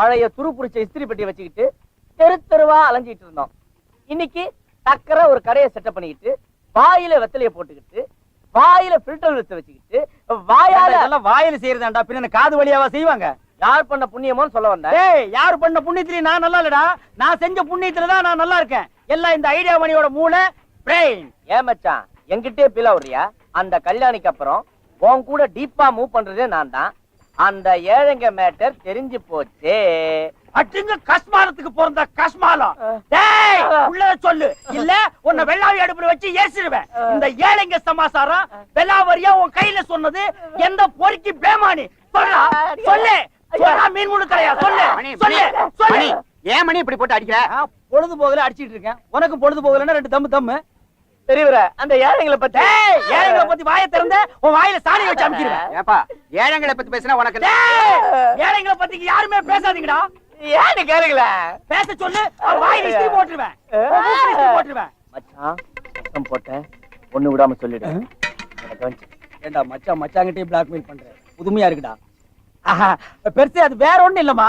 பழைய துருப்புடிச்ச இஸ்திரி பெட்டி வச்சுக்கிட்டு தெரு தெருவா அலைஞ்சிட்டு இருந்தோம். இன்னைக்கு டக்கர ஒரு கடையை செட்டப் பண்ணிக்கிட்டு வாயில வெத்தலைய போட்டுக்கிட்டு வாயில ஃபில்டர் வித்து வச்சுக்கிட்டு வாயால அதெல்லாம் வாயில செய்யறதாண்டா? பின்ன காது வழியாவா செய்வாங்க? யார் பண்ண புண்ணியமோன்னு சொல்ல வந்தேன். ஏய் யார் பண்ண புண்ணியத்திலயும் நான் நல்லா இல்லடா. நான் செஞ்ச புண்ணியத்துல தான் நான் நல்லா இருக்கேன். எல்லாம் இந்த ஐடியா மணியோட மூளை பிரெயின் ஏன் மச்சான் என்கிட்டே பீலா விடுறியா அந்த கல்யாணிக்கு அப்புறம் உன் கூட டீப்பா மூவ் பண்றதே நான் தான். அந்த ஏழைங்க மேட்டர் தெரிஞ்சு போச்சே. அட்டுங்க கஸ்மாலத்துக்கு பிறந்த கஸ்மாலம். டேய் உள்ளத சொல்லு. இல்ல உன்னை வெள்ளாவி அடுப்புல வச்சு ஏசிடுவேன். இந்த ஏழைங்க சமாசாரம் வெள்ளாவரியா உன் கையில சொன்னது எந்த பொறுக்கி பேமானி? சொல்லா சொல்லு. சொல்லா மீன் முழு கரையா? சொல்லு சொல்லு சொல்லு. ஏன் மணி இப்படி போட்டு அடிக்கிற? பொழுது போகல அடிச்சிட்டு இருக்கேன். உனக்கும் பொழுது போகலன்னா ரெண்டு தம்மு தம்மு. தெரியவர அந்த ஏழைங்களை பத்தி. ஏழைங்களை பத்தி வாயை திறந்த உன் வாயில சாணி வச்சு அமுக்கிடுவேன் ஏப்பா ஏழைங்களை பத்தி பேசினா உனக்கு ஏழைங்களை பத்தி யாருமே பேசாதீங்கடா. ஏன்னு கேளுங்கள. பேச சொல்லு வாயில இஸ்திரி போட்டுருவேன். போட்டுருவேன். மச்சான் சத்தம் போட்டேன். ஒண்ணு விடாம சொல்லிடு. ஏண்டா மச்சான் மச்சாங்கிட்டே பிளாக்மெயில் பண்ற? புதுமையா இருக்குடா. ஆஹா, பெருசு அது வேற ஒண்ணும் இல்லம்மா.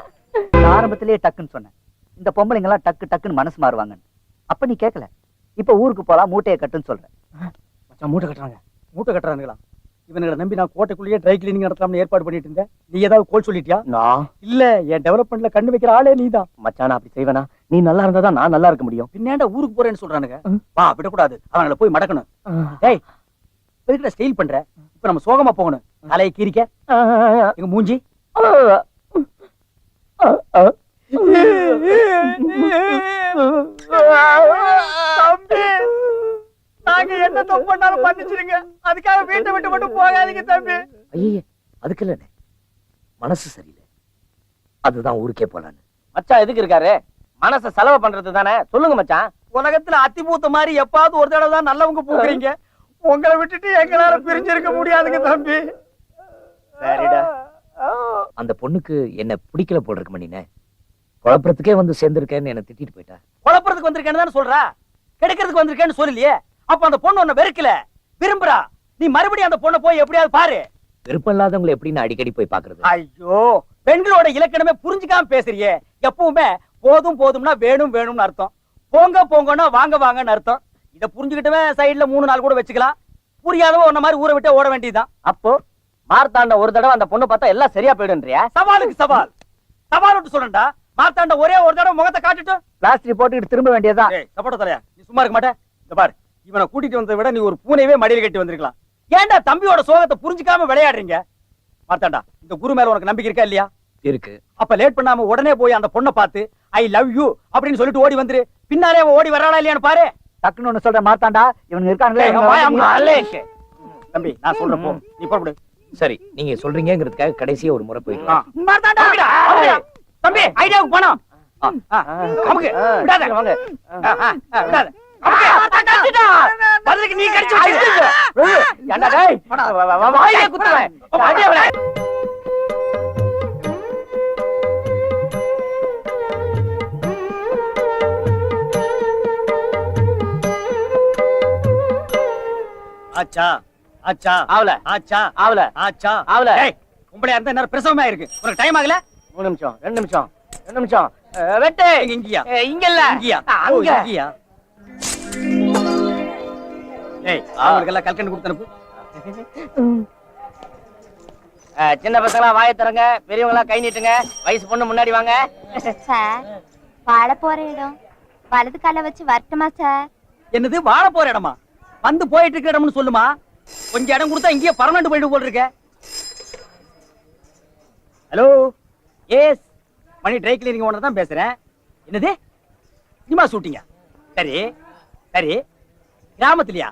ஆரம்பத்திலேயே டக்குன்னு சொன்னேன். இந்த பொம்பளைங்க எல்லாம் டக்கு டக்குன்னு மனசு மாறுவாங்க அப்ப நீ கேட்கல இப்ப ஊருக்கு போலாம் மூட்டையை கட்டுன்னு சொல்றேன். மச்சான் மூட்டை கட்டுறாங்க. மூட்டை கட்டுறானுங்களா? இவனுங்களை நம்பி நான் கோட்டைக்குள்ளேயே ட்ரை கிளீனிங் நடத்தலாம்னு ஏற்பாடு பண்ணிட்டு இருந்தேன். நீ ஏதாவது கோல் சொல்லிட்டியா? நான் இல்ல என் டெவலப்மெண்ட்ல கண்ணு வைக்கிற ஆளே நீதான் மச்சான் அப்படி செய்வேனா? நீ நல்லா இருந்தா தான் நான் நல்லா இருக்க முடியும். பின்னாண்ட ஊருக்கு போறேன்னு சொல்றானுங்க? வா விடக்கூடாது. அவங்கள போய் மடக்கணும். எதுக்குடா ஸ்டைல் பண்ற? இப்ப நம்ம சோகமா போகணும். தலையை கீரிக்க எங்க மூஞ்சி? தம்பி நாங்க என்ன தப்பு பண்ணாலும் மன்னிச்சிருங்க அதுக்காக வீட்டை விட்டு மட்டும் போகாதீங்க தம்பி. ஐயே அதுக்கு இல்லண்ணே மனசு சரியில்லை. அதுதான் ஊருக்கே போலான்னு. மச்சான் எதுக்கு இருக்காரு? மனச செலவு பண்றது தானே? சொல்லுங்க மச்சான். உலகத்துல அத்தி பூத்த மாதிரி எப்பாவது ஒரு தடவை தான் நல்லவங்க பூக்குறீங்க. உங்களை விட்டுட்டு எங்களால பிரிஞ்சிருக்க முடியாதுங்க தம்பி. சரிடா. அந்த பொண்ணுக்கு என்ன பிடிக்கல போல் இருக்கு மணினே. குழப்பறதுக்கே வந்து சேர்ந்திருக்கேன்னு என்ன திட்டிட்டு போயிட்டா. குழப்பறதுக்கு வந்திருக்கேன்னு தானே சொல்றா? கெடுக்கிறதுக்கு வந்திருக்கேன்னு சொல்லலையே அப்ப அந்த பொண்ணு உன்னை வெறுக்கல. விரும்புறா. நீ மறுபடியும் அந்த பொண்ணை போய் எப்படியாவது பாரு. விருப்பம் இல்லாதவங்களை எப்படி நான் அடிக்கடி போய் பாக்குறது? ஐயோ பெண்களோட இலக்கணமே புரிஞ்சுக்காம பேசுறியே. எப்பவுமே போதும் போதும்னா வேணும் வேணும்னு அர்த்தம். போங்க போங்கன்னா வாங்க வாங்கன்னு அர்த்தம். இத புரிஞ்சுக்கிட்டவே சைடுல மூணு நாள் கூட வச்சுக்கலாம். புரியாதவ உன்ன மாதிரி ஊரை விட்டு ஓட வேண்டியதுதான். அப்போ மார்த்தாண்ட ஒரு தடவை அந்த பொண்ணு பார்த்தா எல்லாம் சரியா போயிடுன்றியா சவாலுக்கு சவால். சவால் விட்டு சொல்லண்டா மாத்தாண்ட ஒரே ஒரு தடவை முகத்தை காட்டிட்டு. பிளாஸ்டிக் போட்டுக்கிட்டு திரும்ப வேண்டியதுதான். ஏய் சப்போட்ட தலையா? நீ சும்மா இருக்க மாட்டே. இந்த பாரு. இவனை கூட்டிட்டு வந்ததை விட நீ ஒரு பூனையவே மடியில் கட்டி வந்திருக்கலாம். ஏன்டா தம்பியோட சோகத்தை புரிஞ்சுக்காம விளையாடுறீங்க? மார்த்தாண்டா இந்த குரு மேல உனக்கு நம்பிக்கை இருக்கா இல்லையா? இருக்கு. அப்ப லேட் பண்ணாம உடனே போய் அந்த பொண்ணை பார்த்து ஐ லவ் யூ அப்படின்னு சொல்லிட்டு ஓடி வந்துரு. பின்னாலே ஓடி வராளா இல்லையான்னு பாரு. டக்குன்னு ஒண்ணு சொல்றேன் மாத்தாண்டா இருக்காங்களே வந்து- அலேஷ். தம்பி நான் சொல்றேன் போ. நீ புறப்படு. சரி நீங்க சொல்றீங்கிறதுக்காக கடைசியா ஒரு முறை அப்படியா? தம்பி ஐடியாவுக்கு போனோம் நீ கடிச்சு. ஆச்சா. ஆச்சா. ஆவல. ஆச்சா. ஆவல. ஆச்சா. ஆவல. ஏய் உம்பளையா இருந்தா நேரம் பிரசவமா இருக்கு. உனக்கு டைம் ஆகல? மூணு நிமிஷம் ரெண்டு நிமிஷம் ரெண்டு நிமிஷம். வெட்டு. இங்க இங்கயா? இங்க இல்ல இங்கயா? அங்க. இங்கயா? ஏய் அவங்களுக்கு எல்லாம் கல்கண்டு கொடுத்து அனுப்பு. சின்ன பசங்களா வாயை திறங்க பெரியவங்களா கை நீட்டுங்க வயசு பொண்ணு முன்னாடி வாங்க. சார் வாழ போற இடம். வலது கால வச்சு வரட்டுமா சார்? என்னது வாழ போற இடமா? வந்து போயிட்டு இருக்கிற இடம்னு சொல்லுமா? கொஞ்சம் இடம் கொடுத்தா இங்கேயே பர்மனண்ட் போயிட்டு போல் இருக்க hello yes Mani dry cleaning owner தான் பேசுறேன். என்னது? சினிமா ஷூட்டிங்கா சரி சரி. கிராமத்துலயா?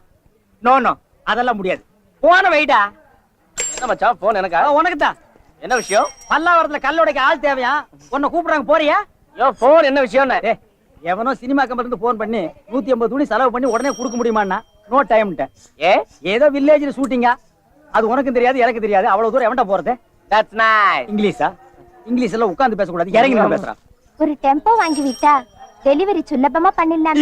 நோ நோ அதெல்லாம் முடியாது. போன வைடா என்ன மச்சான் போன் எனக்கா? உனக்கு தான் என்ன விஷயம்? பல்லாவரத்துல கல்லோடைக்கு ஆள் தேவையா? உன்னை கூப்பிடுறாங்க போறியா? யோ போன் என்ன விஷயம் ஏ எவனோ சினிமா கம்பெனி இருந்து போன் பண்ணி நூத்தி ஐம்பது துணி செலவு பண்ணி உடனே கொடுக்க முடியுமான்னா? நோ டைம்ட்டேன் ஏ? ஏதோ வில்லேஜ்ல ஷூட்டிங்கா அது உனக்கும் தெரியாது எனக்கு தெரியாது. அவ்வளவு தூரம் எவன்டா போறது? That's nice இங்கிலீஷா? இங்கிலீஷ் எல்லாம் உட்கார்ந்து பேசக்கூடாது. இறங்கி நின்னு பேசுறான் ஒரு டெம்போ வாங்கி விட்டா டெலிவரி சுலபமா பண்ணிடலாம்.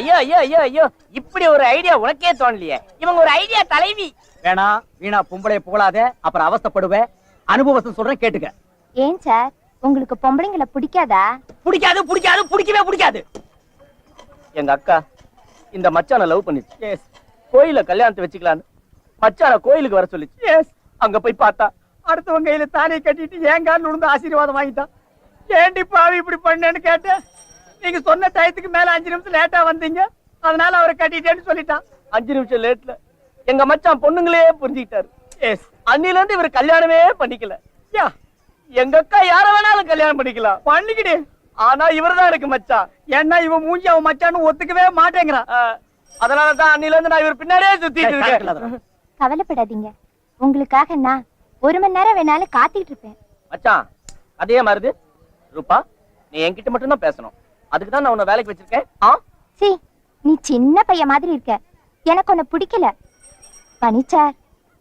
ஐயோ ஐயோ ஐயோ ஐயோ. இப்படி ஒரு ஐடியா உனக்கே தோணலையே. இவங்க ஒரு ஐடியா தலைவி. வேணா வீணா பொம்பளை புகழாத அப்புறம் அவஸ்தைப்படுவேன் அனுபவத்தை சொல்றேன் கேட்டுக்க. ஏன் சார்? உங்களுக்கு பொம்பளைங்களை பிடிக்காதா? பிடிக்காது பிடிக்காது பிடிக்கவே பிடிக்காது. எங்க அக்கா இந்த மச்சான லவ் பண்ணிச்சு. எஸ் கோயில கல்யாணத்தை வச்சுக்கலான்னு மச்சான கோயிலுக்கு வர சொல்லிச்சு. எஸ் அங்க போய் பார்த்தா அடுத்தவங்க கையில தானே கட்டிட்டு ஏங்கான்னு கால் விழுந்து ஆசீர்வாதம் வாங்கிட்டான்? ஏண்டி பாவி இப்படி பண்ணேன்னு கேட்டேன்? நீங்க சொன்ன டயத்துக்கு மேல அஞ்சு நிமிஷம் லேட்டா வந்தீங்க. அதனால அவரை கட்டிட்டேன்னு சொல்லிட்டான். அஞ்சு நிமிஷம் லேட்ல எங்க மச்சான் பொண்ணுங்களே புரிஞ்சுக்கிட்டாரு. எஸ் அன்னில இருந்து இவர் கல்யாணமே பண்ணிக்கல. யா. எங்க அக்கா யார வேணாலும் கல்யாணம் பண்ணிக்கலாம். பண்ணிக்கிட்டே ஆனா இவர்தான் எனக்கு மச்சான். ஏன்னா இவன் மூஞ்சி அவன் மச்சான்னு ஒத்துக்கவே மாட்டேங்கிறான். அதனாலதான் அன்னில இருந்து நான் இவர் பின்னாடியே சுத்திட்டு இருக்கேன். கவலைப்படாதீங்க. உங்களுக்காக நான் ஒரு மணி நேரம் வேணாலும் காத்துக்கிட்டு இருப்பேன். மச்சான் அதே மாதிரி ரூபா நீ என்கிட்ட மட்டும் தான் பேசணும். அதுக்கு தான் நான் உன்னை வேலைக்கு வச்சிருக்கேன். ஆ? சி நீ சின்ன பையன் மாதிரி இருக்க. எனக்கு உன்னை பிடிக்கல. பனி sir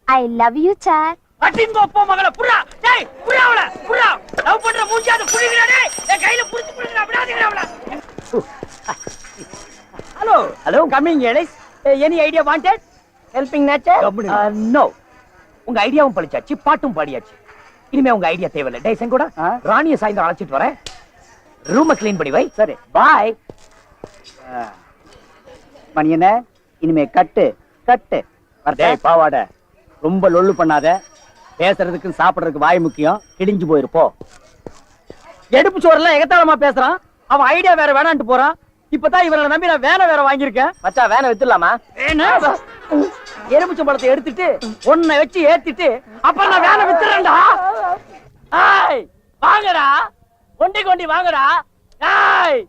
I love you sir. அப்பா மகள புறா. டேய் புறா அவள புறா. லவ் பண்ற மூஞ்சி அது புடிங்கடா டேய்? என் கையில புடிச்சு புடிங்கடா விடாதீங்கடா அவள. Hello hello coming Alice any idea wanted helping nature no உங்க ஐடியாவும் பழிச்சாச்சு பாட்டும் பாடியாச்சு. இனிமே உங்க ஐடியா தேவையில்லை. டேய் செங்கோடா? ராணிய சாயந்தரம் அழைச்சிட்டு வரேன். ரூம க்ளீன் பண்ணி வை. சரி. பாய் மணி என்ன? இனிமே கட்டு கட்டு. டேய் பாவாட. ரொம்ப லொள்ளு பண்ணாத. பேசுறதுக்கு சாப்பிடுறதுக்கு வாய் முக்கியம். கிடிஞ்சு போயிருப்போ எடுப்பு சோறெல்லாம் எகத்தாளமா பேசுறான். அவன் ஐடியா வேற வேணான்ட்டு போறான். இப்பதான் இவரை நம்பி நான் வேலை வேற வாங்கியிருக்கேன். மச்சான் வேனை வித்துடலாமா? எலுமிச்சம் பழத்தை எடுத்துட்டு ஒன்ன வச்சு ஏத்திட்டு அப்ப நான் வேலை வித்துறேன்டா. வாங்கடா. கொண்டி கொண்டி வாங்கடா. ஏய்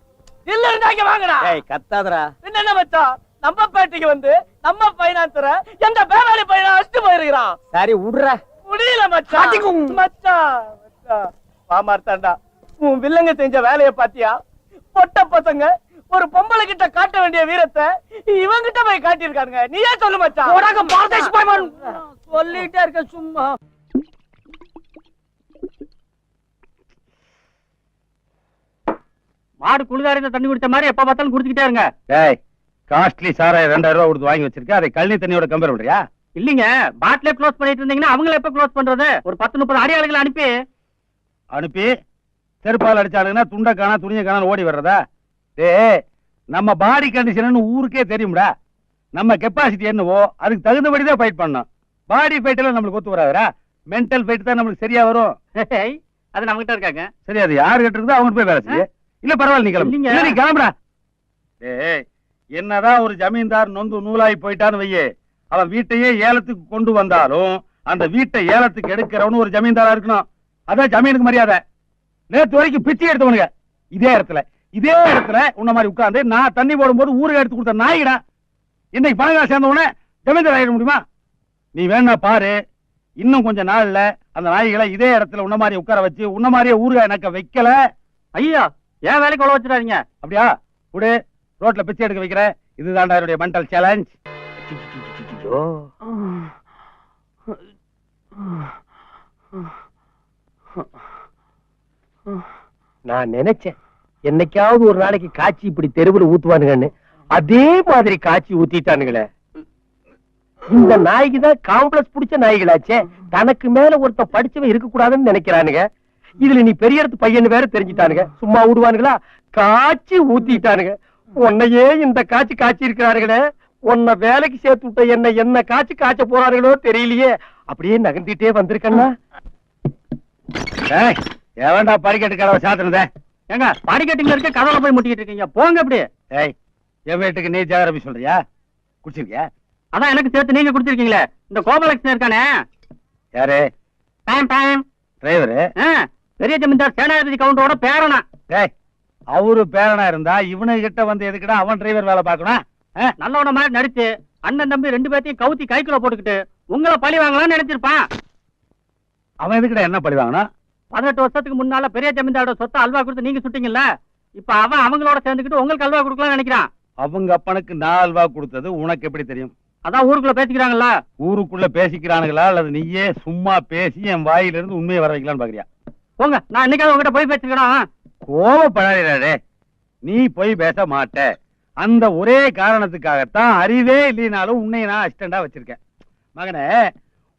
இல்ல இருந்தாங்க வாங்கடா. ஏய் கத்தாதடா. என்ன மச்சான் நம்ம பேட்டைக்கு வந்து நம்ம பைனான்சர எந்த பேவாலி பையனை அடிச்சு போயிருக்கிறான். சரி விடுற. முடியல மச்சான். மச்சான் மச்சான். பாமார்த்தாண்டா உன் வில்லங்க செஞ்ச வேலைய பாத்தியா? பொட்ட பசங்க ஒரு பொம்பளை கிட்ட காட்ட வேண்டிய வீரத்தை இவங்கிட்ட போய் காட்டியிருக்கானுங்க. நீயே சொல்லு மச்சான். பாரதேஷ் பாய்மான் சொல்லிட்டே இருக்க சும்மா. மாடு குளிதாரிந்த தண்ணி குடிச்ச மாதிரி எப்ப பார்த்தாலும் குடிச்சுக்கிட்டே இருங்க. டேய் காஸ்ட்லி சாராய ரெண்டாயிரம் ரூபாய் கொடுத்து வாங்கி வச்சிருக்க அதை கழனி தண்ணியோட கம்பேர் பண்றியா? இல்லீங்க பாட்டிலே க்ளோஸ் பண்ணிட்டு இருந்தீங்கன்னா அவங்கள எப்ப க்ளோஸ் பண்றது? ஒரு பத்து முப்பது அடியாளுகளை அனுப்பி. அனுப்பி செருப்பால் அடிச்சாளுங்கன்னா துண்டை காணா துணியை காணா ஓடி வர்றதா? டேய் நம்ம பாடி கண்டிஷன் ஊருக்கே தெரியும்டா. நம்ம கெப்பாசிட்டி என்னவோ அதுக்கு தகுந்தபடி தான் ஃபைட் பண்ணணும். பாடி ஃபைட் எல்லாம் நம்மளுக்கு ஒத்து வராதுடா. மென்டல் ஃபைட் தான் நம்மளுக்கு சரியா வரும். அது நம்ம கிட்ட இருக்காங்க. சரி அது யாரு கிட்ட இருக்குதோ அவங்க போய் வேலை செய்ய. இல்ல பரவாயில்ல நீ கிளம்பு. நீ கிளம்புடா. டேய் என்னதான் ஒரு ஜமீன்தார் நொந்து நூலாய் போயிட்டான்னு வையே. அவன் வீட்டையே ஏலத்துக்கு கொண்டு வந்தாலும் அந்த வீட்டை ஏலத்துக்கு எடுக்கிறவனு ஒரு ஜமீன்தாரா இருக்கணும். அதான் ஜமீனுக்கு மரியாதை. நேற்று வரைக்கும் பிச்சை எடுத்தவனுங்க. இதே இடத்துல. இதே இடத்துல உன்ன மாதிரி உட்கார்ந்து நான் தண்ணி போடும்போது ஊருக்கு எடுத்து கொடுத்த நாயிடா. இன்னைக்கு பணக்கார சேர்ந்தவன ஜமீன்தார் ஆகிட முடியுமா? நீ வேணா பாரு. இன்னும் கொஞ்ச நாள்ல அந்த நாய்களை இதே இடத்துல உன்ன மாதிரி உட்கார வச்சு உன்ன மாதிரியே ஊருகா எனக்கு வைக்கல. ஐயா ஏன் வேலைக்கு கொள்ள வச்சிடாதீங்க? அப்படியா? விடு. ரோட்ல பிச்சை எடுக்க வைக்கிற. இதுதான்டா என்னுடைய மென்டல் சேலஞ்ச் நான் நினைச்சேன். என்னைக்காவது ஒரு நாளைக்கு காய்ச்சி இப்படி தெருவுல ஊத்துவானுங்கன்னு. அதே மாதிரி காய்ச்சி ஊத்திட்டானுங்களே. இந்த நாய்க்கு தான் காம்ப்ளெக்ஸ் பிடிச்ச நாய்களாச்சே. தனக்கு மேல ஒருத்தன் படிச்சவன் இருக்க கூடாதுன்னு நினைக்கிறானுங்க. இதுல நீ பெரிய இடத்து பையன் வேற தெரிஞ்சுட்டானுங்க. சும்மா விடுவானுங்களா? காய்ச்சி ஊத்திட்டானுங்க. உன்னையே இந்த காய்ச்சி காய்ச்சி இருக்கிறாருங்களே உன்னை வேலைக்கு சேர்த்து விட்ட என்ன என்ன காய்ச்சி காய்ச்ச போறானுங்களோ தெரியலையே. அப்படியே நகர்ந்துட்டே வந்திருக்கேன்னா? ஏய் எவன்டா படிக்கட்டு கதவை சாத்துனதே? ஏங்க படிக்கட்டுல இருக்க கதவுல போய் முட்டிக்கிட்டு இருக்கீங்க. போங்க அப்படி ஏய் என் வீட்டுக்கு நீ ஜாகிரபி சொல்றியா? குடிச்சிருக்கியா? அதான் எனக்கு சேர்த்து நீங்க குடுத்திருக்கீங்களே இந்த கோபாலகிருஷ்ணன் இருக்கானே. யாரு? பேம் பேம். டிரைவரு? பெரிய ஜமீன்தார் சேனாதிபதி கவுண்டரோட பேரனா. டேய் அவரு பேரனா இருந்தா இவனு கிட்ட வந்து எதுக்குடா அவன் டிரைவர் வேலை பார்க்கணும்? நல்லவன மாதிரி நடிச்சு அண்ணன் தம்பி ரெண்டு பேர்த்தையும் கவுத்தி கைக்குள்ள போட்டுக்கிட்டு உங்களை பழி வாங்கலாம்னு நினைச்சிருப்பான். அவன் எதுக்குடா என்ன பழி வாங்கணும் பதினெட்டு வருஷத்துக்கு முன்னால பெரிய ஜமீன்தாரோட சொத்தை அல்வா கொடுத்து நீங்க சுட்டீங்கல்ல? இப்ப அவன் அவங்களோட சேர்ந்துக்கிட்டு உங்களுக்கு அல்வா கொடுக்கலாம்னு நினைக்கிறான். அவங்க அப்பனுக்கு நாலு ரூபா கொடுத்தது உனக்கு எப்படி தெரியும்? அதான் ஊருக்குள்ள பேசிக்கிறாங்கல்ல? ஊருக்குள்ள பேசிக்கிறானுங்களா? அல்லது நீயே சும்மா பேசி என் வாயிலிருந்து உண்மையை வர வைக்கலாம்னு பாக்குறியா? போங்க நான் என்னைக்காவது உங்ககிட்ட போய் பேசிக்கிறேன்? கோவப்படாதே நீ போய் பேச மாட்ட. அந்த ஒரே காரணத்துக்காகத்தான் அறிவே இல்லைனாலும் உன்னை நான் அசிஸ்டண்டா வச்சிருக்கேன். மகனே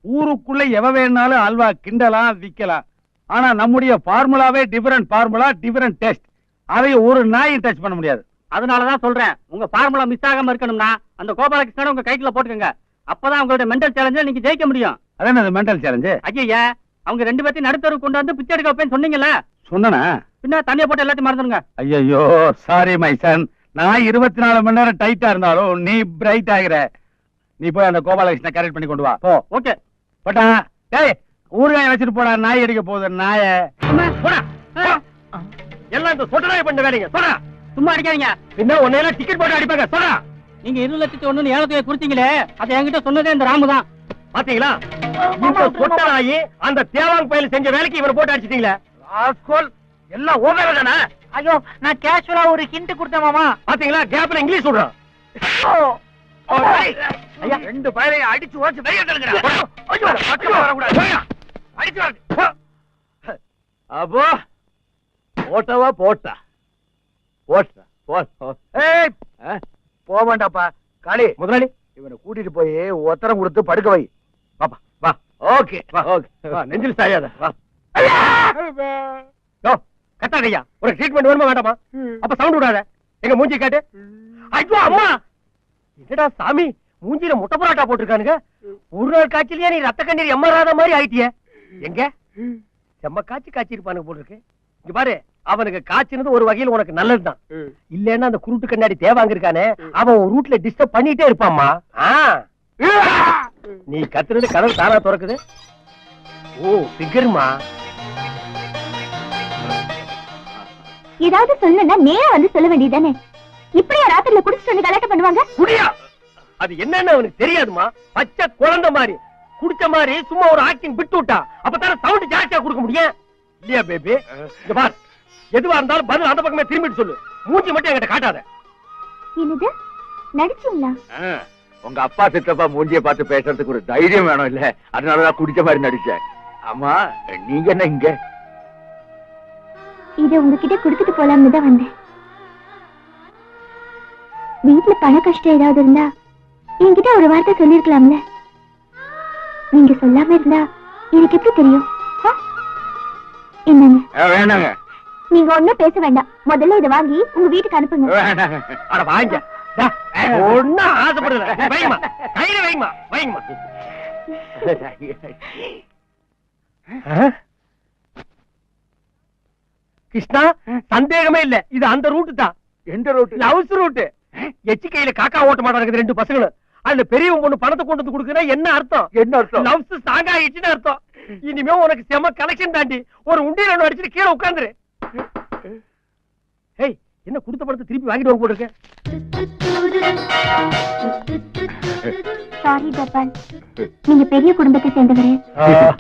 ஊருக்குள்ள எவ வேணாலும் அல்வா கிண்டலாம் விக்கலாம் ஆனா நம்முடைய ஃபார்முலாவே டிஃபரெண்ட் ஃபார்முலா டிஃபரெண்ட் டெஸ்ட் அதை ஒரு நாயும் டச் பண்ண முடியாது. அதனாலதான் சொல்றேன் உங்க ஃபார்முலா மிஸ் ஆகாம இருக்கணும்னா அந்த கோபாலகிருஷ்ணன் உங்க கைக்குள்ள போட்டுக்கங்க. அப்பதான் உங்களுடைய மென்டல் சேலஞ்சில் நீங்க ஜெயிக்க முடியும். அதான் அது மென்டல் சேலஞ்சு ஐயா அவங்க ரெண்டு பேர்த்தையும் நடுத்தருக்கு கொண்டு வந்து பிச்சை எடுக்க வைப்பேன்னு சொன்னீங்கல்ல? சொன்னனா. பின்ன தண்ணியை போட்டு எல்லாத்தையும் மறந்துடுங்க. ஐயோ சாரி மை சன் நான் இருபத்தி நாலு மணி நேரம் டைட்டா இருந்தாலும் நீ பிரைட் ஆகிற. நீ போய் அந்த கோபாலகிருஷ்ண கரெக்ட் பண்ணி கொண்டு வா. போ. ஓகே. பட்டா டேய் ஊறுகாய் வச்சுட்டு போடா நாய் அடிக்க போகுது நாய. போடா. எல்லாம் இந்த சொட்டனாய பண்ண வேலைங்க. சொல்றா சும்மா அடிக்காதீங்க. பின்ன ஒன்னு எல்லாம் டிக்கெட் போட்டு அடிப்பாங்க. சொல்றா நீங்க இரு லட்சத்தி ஒண்ணு ஏழத்தைய கொடுத்தீங்களே அதை என்கிட்ட சொன்னதே இந்த ராமு தான். பாத்தீங்களா? இந்த சொட்டனாயி அந்த தேவாங் பயில செஞ்ச வேலைக்கு இவரை போட்டு அடிச்சிட்டீங்களே. ராஸ்கோல் எல்லாம் ஓகே தானே? ஐயோ நான் கேஷுவலா ஒரு ஹிண்ட் கொடுத்தேன் மாமா. பாத்தீங்களா? கேப்ல இங்கிலீஷ் சொல்றான். ஐயா. ரெண்டு பயலையும் அடிச்சு ஓச்சு அப்போ போட்டவா போட்டா? போட்டா போக வேண்டாப்பா காளி முதலாளி. இவனை கூட்டிட்டு போய் ஒத்தரம் கொடுத்து படுக்க வை. வாப்பா வா. ஓகே. வா ஓகே வா நெஞ்சில் சாயாத. வா. கத்தாதையா உனக்கு ட்ரீட்மெண்ட் வேணுமா வேண்டாமா? அப்ப சவுண்ட் விடாத. எங்க மூஞ்சி காட்டு. ஐயோ அம்மா! என்னடா சாமி? மூஞ்சில முட்டை பரோட்டா போட்டிருக்கானுங்க. ஒரு நாள் காய்ச்சலையா நீ ரத்த கண்ணீர் எம்மராத மாதிரி ஆயிட்டியே. எங்க? செம்ம காய்ச்சி காய்ச்சி இருப்பானுங்க போட்டிருக்கு. இங்க பாரு அவனுக்கு காய்ச்சினது ஒரு வகையில் உனக்கு நல்லதுதான். இல்லன்னா அந்த குருட்டு கண்ணாடி தேவாங்க இருக்கானே அவன் ஒரு ரூட்ல டிஸ்டர்ப் பண்ணிட்டே இருப்பாம்மா. ஆ. நீ கத்துறது கதவு தானா திறக்குது. ஓ பிகர்மா ஏதாவது சொல்லணும்னா நேரா வந்து சொல்ல வேண்டியதானே இப்படியா ராத்திரில குடிச்சிட்டு வந்து கலாட்டம் பண்ணுவாங்க? குடியா? அது என்னன்னு அவனுக்கு தெரியாதுமா பச்சை குழந்தை மாதிரி. குடிச்ச மாதிரி சும்மா ஒரு ஆக்டிங் விட்டு விட்டா அப்பதானே சவுண்ட் ஜாஸ்தியா கொடுக்க முடியும்? இல்லையா பேபி இங்க பார். எதுவா இருந்தாலும் பதில் அந்த பக்கமே திரும்பிட்டு சொல்லு. மூஞ்சி மட்டும் என்கிட்ட காட்டாத. என்னது? நடிச்சீங்களா? உங்க அப்பா சித்தப்பா மூஞ்சிய பார்த்து பேசுறதுக்கு ஒரு தைரியம் வேணும் இல்ல? அதனாலதான் குடிச்ச மாதிரி நடிச்சேன். ஆமா நீங்க என்ன இங்க? இத உங்ககிட்ட கொடுத்துட்டு போலாம்னு தான் வந்தேன். வீட்ல பண கஷ்டம் ஏதாவது இருந்தா என்கிட்ட ஒரு வார்த்தை சொல்லிருக்கலாம்ல. நீங்க சொல்லாம இருந்தா எனக்கு எப்படி தெரியும்? என்னங்க? வேணாங்க. நீங்க ஒண்ணும் பேச வேண்டாம். முதல்ல இதை வாங்கி உங்க வீட்டுக்கு அனுப்புங்க. வேணாங்க. அட வாங்க. ஒன்னும் ஆசைப்படல வைங்கம்மா கையில வைங்கம்மா வைங்கம்மா கிருஷ்ணா சந்தேகமே இல்ல இது அந்த ரூட் தான் எந்த ரோட்டு லவ்ஸ் ரூட் எச்சி கையில காக்கா ஓட்ட மாட்டாங்க ரெண்டு பசங்களும் அதுல பெரியவன் பொண்ணு பணத்தை கொண்டு வந்து கொடுக்குறா என்ன அர்த்தம் என்ன அர்த்தம் லவ்ஸ் ஸ்ட்ராங் ஆயிடுச்சுன்னு அர்த்தம் இனிமே உனக்கு செம கலெக்ஷன் தாண்டி ஒரு உண்டியல் ஒண்ணு அடிச்சுட்டு கீழே உட்காந்துரு ஏய் என்ன கொடுத்த பணத்தை திருப்பி வாங்கிட்டு வாங்க போட்டுருக்க சாரி கோபால் நீங்க பெரிய குடும்பத்தை சேர்ந்தவரு.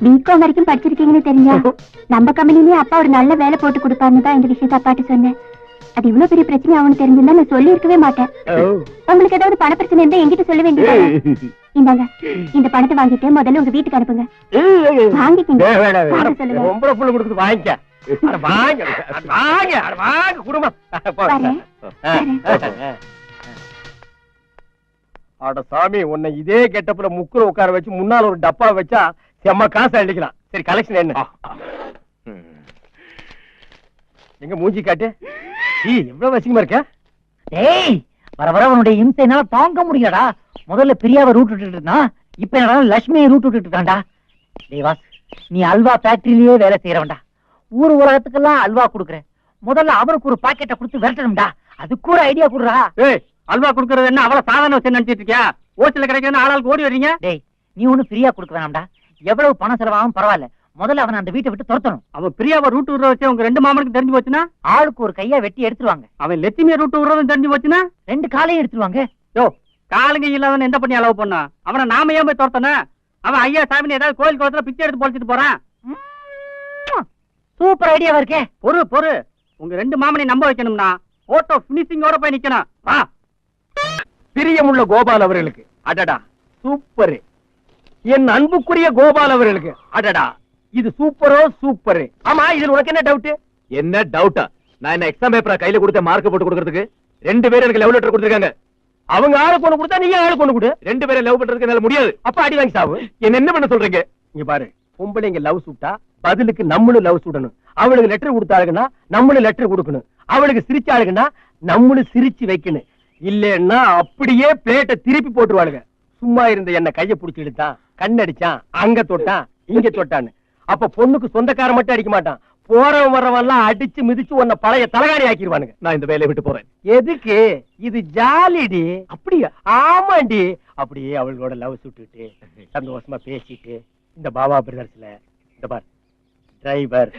பிகாம் வரைக்கும் படிச்சிருக்கீங்கன்னு தெரிஞ்சா நம்ம கம்பெனிலேயே அப்பா ஒரு நல்ல வேலை போட்டு கொடுப்பாருன்னு தான் இந்த விஷயத்த அப்பாட்ட சொன்னேன். அது இவ்வளவு பெரிய பிரச்சனை அவனு தெரிஞ்சிருந்தா நான் சொல்லி இருக்கவே மாட்டேன் உங்களுக்கு ஏதாவது பண பிரச்சனை இருந்தா என்கிட்ட சொல்ல வேண்டியது? இந்தாங்க இந்த பணத்தை வாங்கிட்டு முதல்ல உங்க வீட்டுக்கு அனுப்புங்க. வாங்கிக்கங்க. வாங்க வாங்க குடும்பம். அட சாமி உன்னை இதே கெட்டப்புல முக்குல உட்கார வச்சு முன்னால ஒரு டப்பா வச்சா செம்ம காசு அள்ளிக்கலாம் சரி கலெக்ஷன் என்ன? எங்க மூஞ்சி காட்டு? எவ்வளவு வசிக்கமா இருக்க? டேய் வர வர உன்னுடைய இம்சை என்னால தாங்க முடியலடா. முதல்ல பிரியாவை ரூட் விட்டுட்டு இருந்தான் இப்ப என்னடா லட்சுமியை ரூட் விட்டுட்டு இருக்கான்டா. டேய் வாஸ் நீ அல்வா ஃபேக்டரியிலேயே வேலை செய்யறவன்டா ஊர் உலகத்துக்கெல்லாம் அல்வா கொடுக்குற. முதல்ல அவருக்கு ஒரு பாக்கெட்டை கொடுத்து விரட்டணும்டா. அதுக்கு ஒரு ஐடியா குடுறா. ஏய் அல்வா குடுக்கறது என்ன? அவ்வளவு சாதாரண விஷயம் நினைச்சிட்டு இருக்கியா? ஓசில கிடைக்கிறதுன்னு ஆளாளுக்கு ஓடி வர்றீங்க? டேய் நீ ஒண்ணும் ஃப்ரீயா கொடுக்க வேணாம்டா. எவ்வளவு பணம் செலவாகும் பரவாயில்ல. முதல்ல அவனை அந்த வீட்டை விட்டு துரத்தணும். அவன் பிரியாவை ரூட் விடுற வச்சு உங்க ரெண்டு மாமனுக்கு தெரிஞ்சு போச்சுன்னா? ஆளுக்கு ஒரு கையா வெட்டி எடுத்துருவாங்க. அவன் லட்சுமியை ரூட் விடுறதும் தெரிஞ்சு போச்சுன்னா? ரெண்டு காலையும் எடுத்துருவாங்க. யோ காலுங்க இல்லாதவன் எந்த பண்ணி அளவு பண்ணா? அவனை நாம ஏன் போய் துரத்தன அவன் ஐயா சாமி ஏதாவது கோயில் குளத்துல பிச்சை எடுத்து பொழைச்சிட்டு போறான். சூப்பர் ஐடியாவா இருக்கே. பொறு பொறு. உங்க ரெண்டு மாமனை நம்ப வைக்கணும்னா போட்டோ பினிஷிங்கோட போய் நிக்கணும். வா. பிரியமுள்ள கோபால் அவர்களுக்கு. அடடா. சூப்பர். என் அன்புக்குரிய கோபால் அவர்களுக்கு. அடடா. இது சூப்பரோ சூப்பர். ஆமா இதுல உனக்கு என்ன டவுட் என்ன டவுட்டா நான் என்ன எக்ஸாம் பேப்பரை கையில கொடுத்த மார்க் போட்டு கொடுக்கறதுக்கு? ரெண்டு பேரும் எனக்கு லவ் லெட்டர் கொடுத்துருக்காங்க. அவங்க ஆளுக்கு ஒண்ணு கொடுத்தா நீ ஆளுக்கு ஒண்ணு கொடு? ரெண்டு பேரும் லவ் பண்றதுக்கு என்னால முடியாது. அப்ப அடி வாங்கி சாவு. என்ன என்ன பண்ண சொல்றீங்க? இங்க பாரு. பொம்பளைங்க லவ் சுட்டா பதிலுக்கு நம்மளும் லவ் சுடணும் அவளுக்கு லெட்டர் கொடுத்தாளுங்கன்னா நம்மளும் லெட்டர் கொடுக்கணும். அவளுக்கு சிரிச்சாளுங்கன்னா நம்மளும் சிரிச்சு வைக்கணும். இல்லன்னா அப்படியே பிளேட்டை திருப்பி போட்டுருவாளுங்க. சும்மா இருந்த என்ன கைய புடிச்சு இழுத்தான். கண்ணடிச்சான் அங்க தொட்டான். இங்க தொட்டான்னு. அப்ப பொண்ணுக்கு சொந்தக்கார மட்டும் அடிக்க மாட்டான். போறவன் வர்றவன் எல்லாம் அடிச்சு மிதிச்சு உன்னை பழைய தலகாணி ஆக்கிடுவானுங்க நான் இந்த வேலையை விட்டு போறேன். எதுக்கு? இது ஜாலிடி. அப்படியா? ஆமாண்டி. அப்படியே அவளோட லவ் சுட்டுட்டு சந்தோஷமா பேசிட்டு இந்த பாபா பிரதர்ஸ்ல இந்த bar driver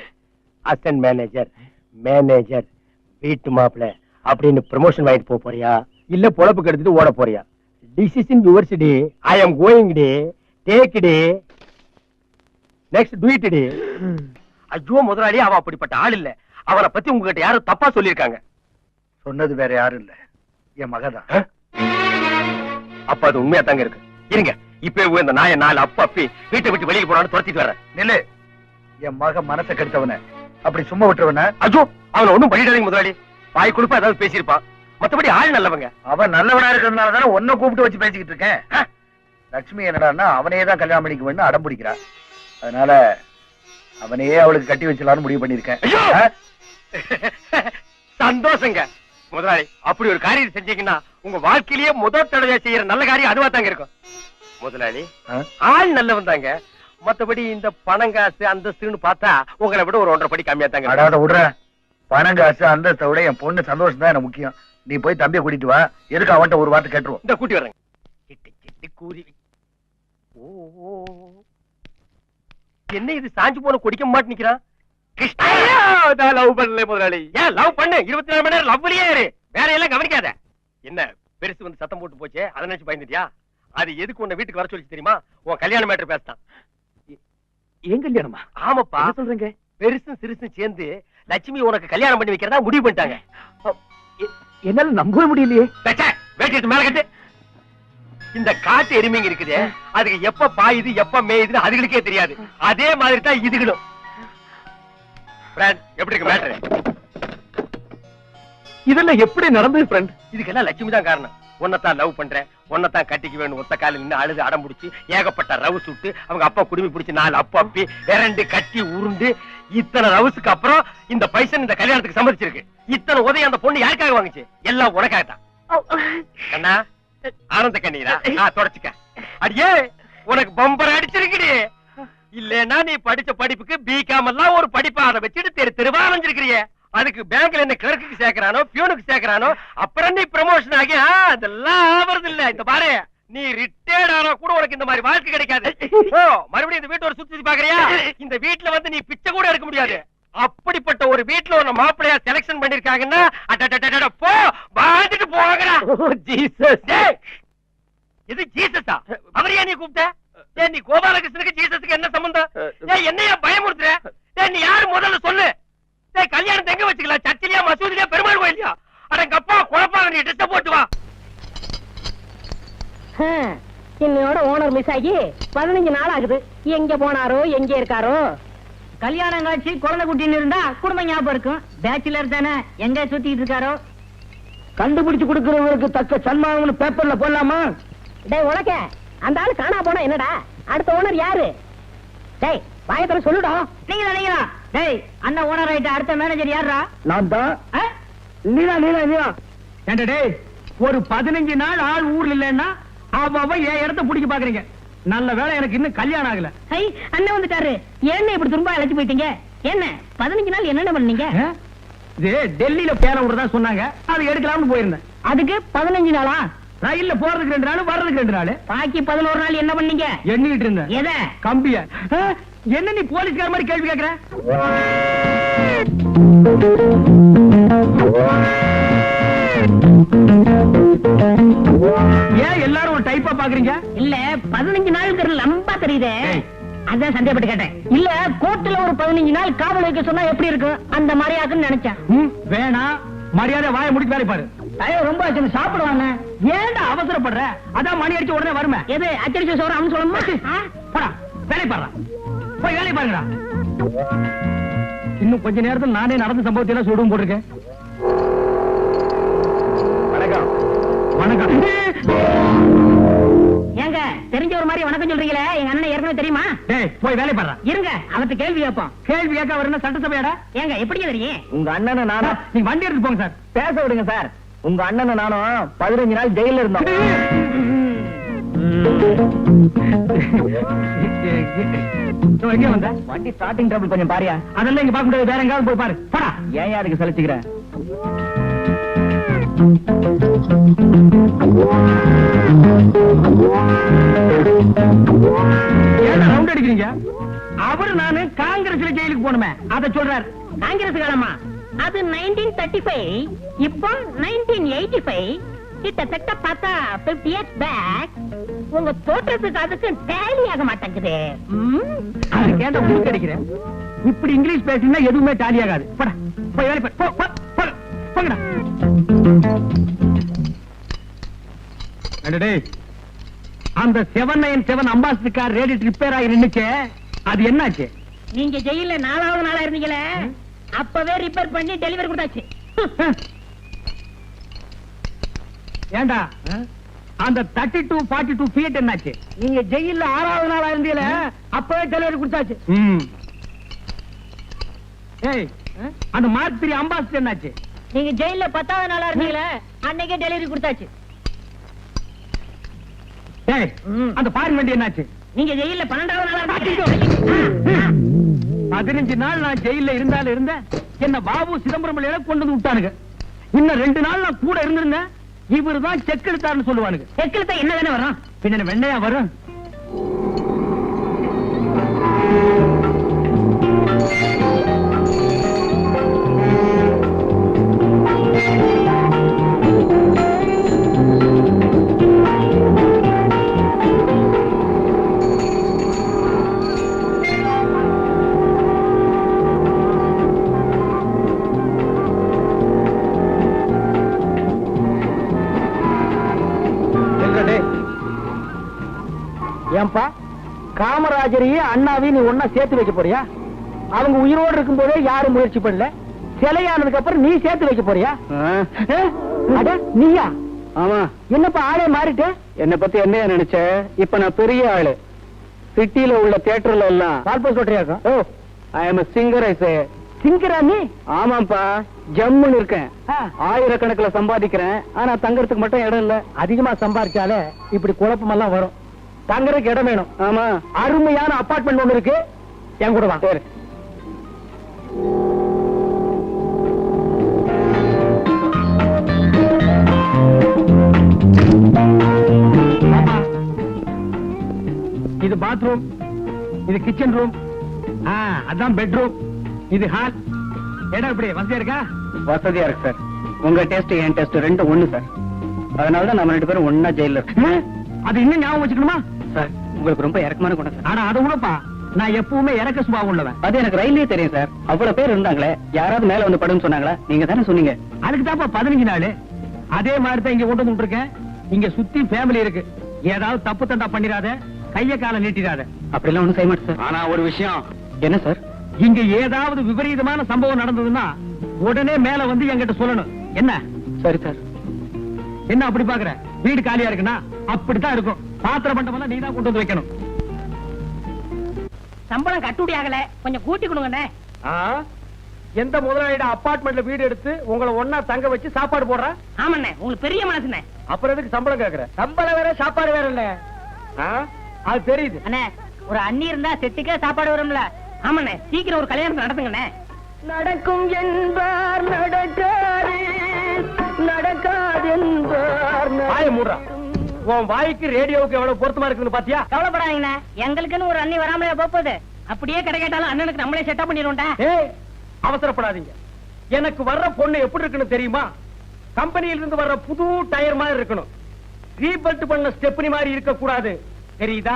assistant manager manager வீட்டு மாப்பிள அப்படின்னு ப்ரமோஷன் வாங்கிட்டு போக போறியா? இல்ல பொழப்பு கெடுத்துட்டு ஓட போறியா? Decision yours the I am going to take the next do it the ஐயோ முதலாளி அவ அப்படிப்பட்ட ஆள் இல்ல. அவனை பத்தி உங்ககிட்ட யாரும் தப்பா சொல்லியிருக்காங்க. சொன்னது வேற யாரும் இல்ல. என் மகதான் அப்ப அது உண்மையா தாங்க இருக்கு. இருங்க. இப்ப இந்த நாய நாலு அப்பா அப்பி வீட்டை விட்டு வெளியே போறான்னு துரத்திட்டு வர்றேன். நில்லு. என் மக மனசை கெடுத்தவன. அப்படி சும்மா விட்டுருவன. ஐயோ அவனை ஒண்ணும் பண்ணிடாதீங்க முதலாளி. வாய் கொடுப்பா ஏதாவது பேசியிருப்பான் மத்தபடி ஆள் நல்லவங்க. அவன் நல்லவனா இருக்கிறதுனால தானே உன்னை கூப்பிட்டு வச்சு பேசிக்கிட்டு இருக்கேன்! லட்சுமி என்னடான்னா அவனையே தான் கல்யாணம் பண்ணிக்க வேண்டும் அடம் பிடிக்கிறா அதனால அவனையே அவளுக்கு கட்டி வச்சலாம்னு முடிவு பண்ணிருக்கேன்! சந்தோஷங்க. முதலாளி அப்படி ஒரு காரியம் செஞ்சீங்கன்னா உங்க வாழ்க்கையிலேயே முதல் தடவை செய்யற நல்ல காரியம் அதுவா தாங்க இருக்கும். முதலாளி? ஆள் நல்லவன் தாங்க. மத்தபடி இந்த பணம் காசு அந்தஸ்துன்னு பார்த்தா உங்களை விட ஒரு ஒன்றரை படி கம்மியா தாங்க இருக்கும். பணம் காசு அந்தஸ்தை விட என் பொண்ணு சந்தோஷம் தான் எனக்கு முக்கியம். நீ போய் தம்பியை கூட்டிட்டு வா. எதுக்கு அவன்கிட்ட ஒரு வார்த்தை கேட்டுருவோம். இந்த கூட்டி வர்றேங்க சிட்டு சிட்டு கூறி ஓ ஓ. என்ன இது சாஞ்சு போன குடிக்க மாட்டு நிக்கிறான்? லவ் பண்ணல முதலாளி. ஏன் லவ் பண்ணு? இருபத்தி நாலு மணி நேரம் லவ்லயே இரு. வேற எல்லாம் கவனிக்காத. என்ன பெருசு வந்து சத்தம் போட்டு போச்சே? அதை நினைச்சு பயந்துட்டியா? அது எதுக்கு உன்னை வீட்டுக்கு வர சொல்லி தெரியுமா? உன் கல்யாண மேட்டர் பேசிட்டான். ஏன் கல்யாணமா? ஆமாப்பா. என்ன சொல்றீங்க? பெருசும் சிறுசும் சேர்ந்து லட்சுமி உனக்கு கல்யாணம் பண்ணி வைக்கிறதா முடிவு பண்ணிட்டாங்க. என்னால நம்பவே முடியலையே. ச்சே, வேட்டி எடுத்து மேல கட்டு. இந்த காட்டு எருமைங்க இருக்குதே. அதுக்கு எப்ப பாயுது எப்ப மேயுதுன்னு அதுகளுக்கே தெரியாது. அதே மாதிரி தான் இதுகளும். எப்படி இருக்கு மேட்ரு இதெல்லாம் எப்படி நடந்தது ஃப்ரெண்ட் இதுக்கெல்லாம் லட்சுமி தான் காரணம். உன்னைத்தான் லவ் பண்றேன். உன்னைத்தான் கட்டிக்க வேணும். ஒத்த காலில் நின்று அழுது அடம் பிடிச்சி ஏகப்பட்ட ரவு சுட்டு அவங்க அப்பா குடுமி பிடிச்சி நாலு அப்பா அப்பி விரண்டு கட்டி உருண்டு இத்தனை ரவுஸுக்கு அப்புறம் இந்த பைசன் இந்த கல்யாணத்துக்கு சம்மதிச்சிருக்கு. இத்தனை உதவி அந்த பொண்ணு யாருக்காக வாங்குச்சு? எல்லாம் உனக்காகத்தான். கண்ணா ஆனந்த கண்ணீரா? தொடச்சுக்க. அடியே உனக்கு பம்பர் அடிச்சிருக்குடி. இல்லன்னா நீ படிச்ச படிப்புக்கு பிகாம் எல்லாம் ஒரு படிப்பா அதை வச்சுட்டு தெரு தெருவா அலைஞ்சிருக்கிறியே. அதுக்கு பேங்க்ல என்ன கிளர்க்கு சேர்க்கிறானோ பியூனுக்கு சேர்க்கிறானோ அப்புறம் நீ ப்ரமோஷன் ஆகி அதெல்லாம் ஆவறது இல்ல இந்த பாரு. நீ ரிட்டையர்ட் ஆனா கூட உனக்கு இந்த மாதிரி வாழ்க்கை கிடைக்காது. ஓ மறுபடியும் இந்த வீட்டை ஒரு சுத்தி பாக்குறியா இந்த வீட்டுல வந்து நீ பிச்சை கூட எடுக்க முடியாது. அப்படிப்பட்ட ஒரு வீட்டுல ஒரு மாப்பிள்ளையா செலக்ஷன் பண்ணிருக்காங்கன்னா அடடடடட, போ வாழ்ந்துட்டு போங்கடா ஜீசஸ் இது ஜீசஸா அவரையா நீ கூப்பிட்ட? டேய் நீ கோபாலகிருஷ்ணனுக்கு ஜீசஸுக்கு என்ன சம்பந்தம்? டேய் என்னையா பயமுறுத்துற? டேய் நீ யாரு முதல்ல சொல்லு? டேய் கல்யாணத்தை எங்க வச்சுக்கலாம்? சர்ச்சிலியா மசூதிலியா பெருமாள் கோயிலியா அட எங்க அப்பா குழப்பாங்க நீ ட்ரெஸ் போட்டு வா. என்னோட ஓனர் மிஸ் ஆகி பதினஞ்சு நாள் ஆகுது. எங்க போனாரோ எங்க இருக்காரோ? கல்யாணம் காட்சி குழந்தை குட்டின்னு இருந்தா குடும்பம் ஞாபகம் இருக்கும். பேச்சுலர் தானே எங்க சுத்திட்டு இருக்காரோ? கண்டுபிடிச்சு கொடுக்கறவங்களுக்கு தக்க சன்மானம்னு பேப்பர்ல போடலாமா? டேய் உனக்க அந்த ஆளு காணா போனா என்னடா? அடுத்த ஓனர் யாரு? டேய் வாயத்துல சொல்லுடா. நீங்களா நீங்களா? டேய் அண்ணன் ஓனர் ஆயிட்ட அடுத்த மேனேஜர் யாரா நான் தான். நீனா நீனா நீனா? ஏண்டா டேய் ஒரு பதினஞ்சு நாள் ஆள் ஊர்ல இல்லைன்னா அவ அவ என் இடத்த பிடிக்க பாக்குறீங்க நல்ல வேலை எனக்கு இன்னும் கல்யாணம் ஆகல. ஐ அண்ணன் வந்துட்டாரு. என்ன இப்படி துரும்பா அழைச்சு போயிட்டீங்க? என்ன பதினஞ்சு நாள் என்னென்ன பண்ணீங்க? இது டெல்லியில பேர விடுறதா சொன்னாங்க. அது எடுக்கலாம்னு போயிருந்தேன். அதுக்கு பதினஞ்சு நாளா? ரயில்ல போறதுக்கு ரெண்டு நாள் வர்றதுக்கு ரெண்டு நாள். பாக்கி பதினோரு நாள் என்ன பண்ணீங்க? எண்ணிட்டு இருந்தேன். எதை? கம்பிய. என்ன நீ போலீஸ்கார மாதிரி கேள்வி கேக்குற? ஏன் எல்லாரும் ஒரு டைப்பா பாக்குறீங்க? இல்ல பதினஞ்சு நாளுக்கு லம்பா தெரியுதே. அதான் சந்தேகப்பட்டு கேட்டேன். இல்ல கோர்ட்ல ஒரு பதினஞ்சு நாள் காவல் வைக்க சொன்னா எப்படி இருக்கும்? அந்த மாதிரி ஆகுன்னு நினைச்சேன். ம், வேணாம் மரியாதை வாயை முடிச்சு வேலை பாரு. ஐயோ ரொம்ப ஆச்சு சாப்பிடுவாங்க ஏன்டா அவசரப்படுற? அதான் மணி அடிச்ச உடனே வருமே. எது அச்சடிச்ச சோறு அவனு சொல்லணுமா? போடா. வேலை பாருடா. போய் வேலை பாருங்கடா. இன்னும் கொஞ்ச நேரத்தில் நானே நடந்த சம்பவத்தை எல்லாம் சொல்லுவோம் போட்டிருக்கேன் வணக்கம் வணக்கம். ஏங்க தெரிஞ்ச ஒரு மாதிரி வணக்கம் சொல்றீங்களே எங்க அண்ணன் ஏற்கனவே தெரியுமா? டேய் போய் வேலை பாடுறா இருங்க அவர்ட்ட கேள்வி கேட்போம். கேள்வி கேட்க அவர் என்ன சட்டசபையாடா? ஏங்க எப்படி தெரியும்? உங்க அண்ணனை சார், நீங்க வண்டி எடுத்து போங்க சார். பேச விடுங்க சார். உங்க அண்ணனை நானும் பதினஞ்சு நாள் ஜெயில இருந்தோம். எங்க வந்த? வண்டி ஸ்டார்டிங் ட்ரபிள் கொஞ்சம் பாரியா? அதெல்லாம் இங்க பார்க்க முடியாது. வேற எங்காவது போய் பாரு. போடா. ஏன் அதுக்கு அடிக்கிறீங்க அவரு நானு காங்கிரஸ்ல ஜெயிலுக்கு போனுமே அத சொல்றாரு. காங்கிரஸ் காலமா அது 1935 இப்போ 1985 கிட்டத்தட்ட பார்த்தா 50 இயர்ஸ் பேக் உங்க தோற்றத்துக்கு அதுக்கு டேலி ஆக மாட்டேங்குது. ம்? அதுக்கு உங்களுக்கு அடிக்கிறேன் இப்படி இங்கிலீஷ் பேசினா எதுவுமே டேலி ஆகாது. போடா போய் வேலை போ, அந்த seven nine seven ambassador car radiator repair ஆகி நின்னுச்சே. அது என்னாச்சு? நீங்க ஜெயில நாலாவது நாளா இருந்தீங்களே? அப்பவே ரிப்பேர் பண்ணி டெலிவரி கொடுத்தாச்சு. ஏண்டா? அந்த thirty two forty two feet என்னாச்சு? நீங்க ஜெயில ஆறாவது நாளா இருந்தீங்களே? அப்பவே டெலிவரி கொடுத்தாச்சு. ஏய் அந்த மார்க் த்ரீ அம்பாசிடர் என்னாச்சு? நீங்க ஜெயில பத்தாவது நாளா இருந்தீங்களே அன்னைக்கே டெலிவரி கொடுத்தாச்சு. அந்த பாரின் வண்டி என்னாச்சு? நீங்க ஜெயில பன்னெண்டாவது நாளா பதினஞ்சு நாள் நான் ஜெயில இருந்தாலும் இருந்தேன். என்ன பாபு சிதம்பரம் பிள்ளையில கொண்டு வந்து விட்டானுங்க. இன்னும் ரெண்டு நாள் நான் கூட இருந்திருந்தேன். இவரு தான் செக் எடுத்தாருன்னு சொல்லுவானுங்க. செக்கில் தான் என்ன தானே வரும்? பின்ன வெண்ணையா வரும்? ஏன்பா? காமராஜரையும் அண்ணாவையும் நீ ஒன்னா சேர்த்து வைக்க போறியா? அவங்க உயிரோடு இருக்கும் போதே யாரும் முயற்சி பண்ணல. சிலையானதுக்கு அப்புறம் நீ சேர்த்து வைக்க போறியா? அட நீயா? ஆமா. என்னப்பா ஆளே மாறிட்ட? என்ன பத்தி என்ன நினைச்ச? இப்ப நான் பெரிய ஆளு. சிட்டில உள்ள தியேட்டர்ல எல்லாம். கால்போஸ் சொல்றியாக்கா ஓ ஐ சிங்கர் நீ? ஆமாப்பா ஜம்முன்னு இருக்கேன். ஆயிரக்கணக்கில் சம்பாதிக்கிறேன். ஆனா தங்கறதுக்கு மட்டும் இடம் இல்ல. அதிகமா சம்பாதிச்சாலே இப்படி குழப்பம் எல்லாம் வரும். தங்கறதுக்கு இடம் வேணும். ஆமா. அருமையான அபார்ட்மெண்ட் ஒண்ணு இருக்கு. என் கூட வா. சரி. இது பாத்ரூம் இது கிச்சன் ரூம் அதான் பெட்ரூம் இது ஹால் இடம் எப்படி வசதியா இருக்கா? வசதியா இருக்கு சார் உங்க டெஸ்ட் என் டெஸ்ட் ரெண்டும் ஒண்ணு சார் அதனால தான் நம்ம ரெண்டு பேரும் ஒண்ணா ஜெயில ஆ, அது இன்னும் ஞாபகம் வச்சுக்கணுமா? சார். உங்களுக்கு ரொம்ப இறக்கமான குணம் சார். ஆனா அதை விடப்பா நான் எப்பவுமே இறக்க சுபாவம் உள்ளவன். அது எனக்கு ரயிலே தெரியும் சார். அவ்வளவு பேர் இருந்தாங்களே யாராவது மேல வந்து படுன்னு சொன்னாங்களா? நீங்க தானே சொன்னீங்க. அதுக்கு தான்ப்பா பதினஞ்சு நாள். அதே மாதிரி தான் இங்க கொண்டு வந்து விட்டுருக்கேன். இங்க சுத்தி ஃபேமிலி இருக்கு. ஏதாவது தப்பு தண்டா பண்ணிடாத கைய காலை நீட்டிடாத அப்படிலாம் ஒண்ணும் செய்ய மாட்டேன் ஆனா ஒரு விஷயம். என்ன சார்? இங்க ஏதாவது விபரீதமான சம்பவம் நடந்ததுன்னா உடனே மேல வந்து என்கிட்ட சொல்லணும். என்ன? சரி சார். என்ன அப்படி பாக்குற? வீடு காலியா இருக்குன்னா அப்படித்தான் இருக்கும். பாத்திர பண்டமெல்லாம் நீ தான் கொண்டு வந்து வைக்கணும். சம்பளம் கட்டுப்படி ஆகல. கொஞ்சம் கூட்டி கொடுங்கண்ணே. எந்த முதலாளியோட அபார்ட்மெண்ட்ல வீடு எடுத்து உங்களை ஒன்னா தங்க வச்சு சாப்பாடு போடுறா? ஆமாண்ணே உங்களுக்கு பெரிய மனசுண்ணே. அப்புறம் எதுக்கு சம்பளம் கேக்குற? சம்பளம் வேற சாப்பாடு வேற இல்ல. அது தெரியுது. அண்ணே ஒரு அண்ணி இருந்தா செட்டுக்கே சாப்பாடு வரும்ல. ஆமாண்ணே சீக்கிரம் ஒரு கல்யாணம் நடத்துங்கண்ணே. நடக்கும் என்பார் நடக்காது. மூடுறா உன் வாய்க்கு ரேடியோவுக்கு எவ்வளவு பொருத்தமா இருக்குன்னு பாத்தியா? கவலைப்படாதீங்கண்ணா. எங்களுக்குன்னு ஒரு அண்ணி வராமலே போகுது அப்படியே கடை கேட்டாலும் அண்ணனுக்கு நம்மளே செட்டப் பண்ணிடுவோம்டா. அவசரப்படாதீங்க. எனக்கு வர்ற பொண்ணு எப்படி இருக்குன்னு தெரியுமா? கம்பெனியில இருந்து வர்ற புது டயர் மாதிரி இருக்கணும். ரீபல்ட் பண்ண ஸ்டெப்னி மாதிரி இருக்க கூடாது தெரியுதா?